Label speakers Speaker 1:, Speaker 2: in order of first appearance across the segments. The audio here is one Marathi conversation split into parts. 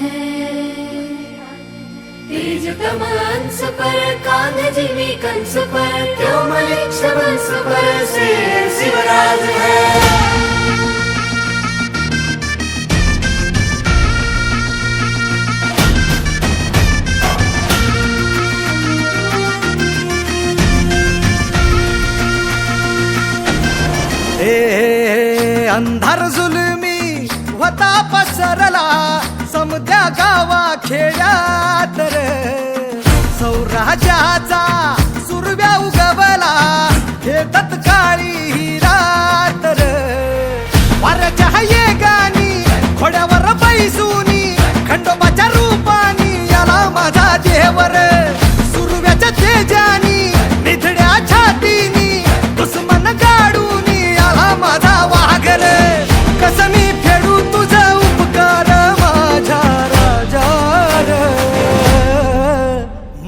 Speaker 1: है तेज पर कांध जिमी कंस पर क्यों मलिक सबंस पर से शिवराज है
Speaker 2: अंधार जुलमी होता पसरला. समद्या गावा खेड्यात रे. सौराजाचा सुरव्या उगवला हे तत्काळी ही रात रे. वाऱ्याच्या ये गाणी खोड्यावर बैसूनी खंडोबाच्या रूपानी याला माझा देवर सुरव्याच्या तेजानी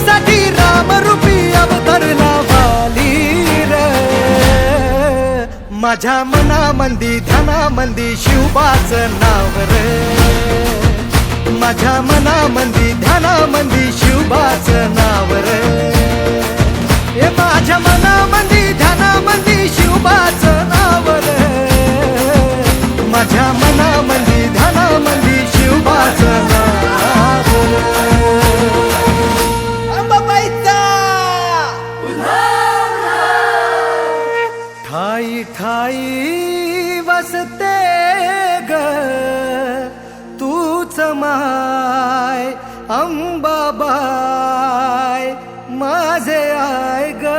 Speaker 2: मराठी रामरूपी अवतरला वाली रे. माझ्या मनामंदी ध्यानामंदी शिवबाच नाव रे. माझ्या मनामंदी ध्यानामंदी शिवबाच नाव रे. हे माझ्या मनामंदी ध्यानामंदी शिवबाच नाव रे. माझ्या माझे आय ग.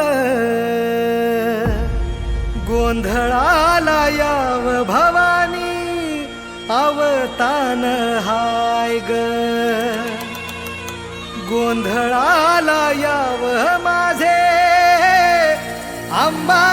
Speaker 2: गोंधळाला याव भवानी अवतान हाय ग. गोंधळाला याव माझे
Speaker 3: अंबा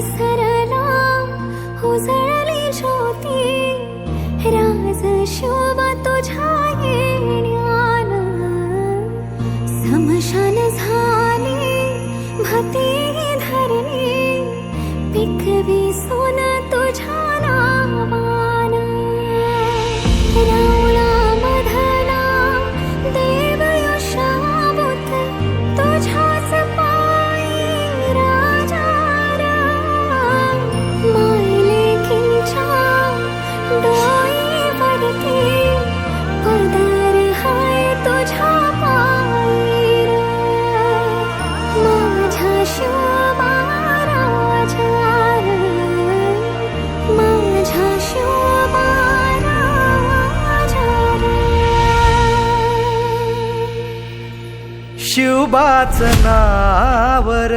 Speaker 3: सरला उजळली हो ज्योती. राज शोभा तुझ्या येण्यान. समशान झाली भती धरणी पिकवी सोन
Speaker 2: शिवबाच नावर.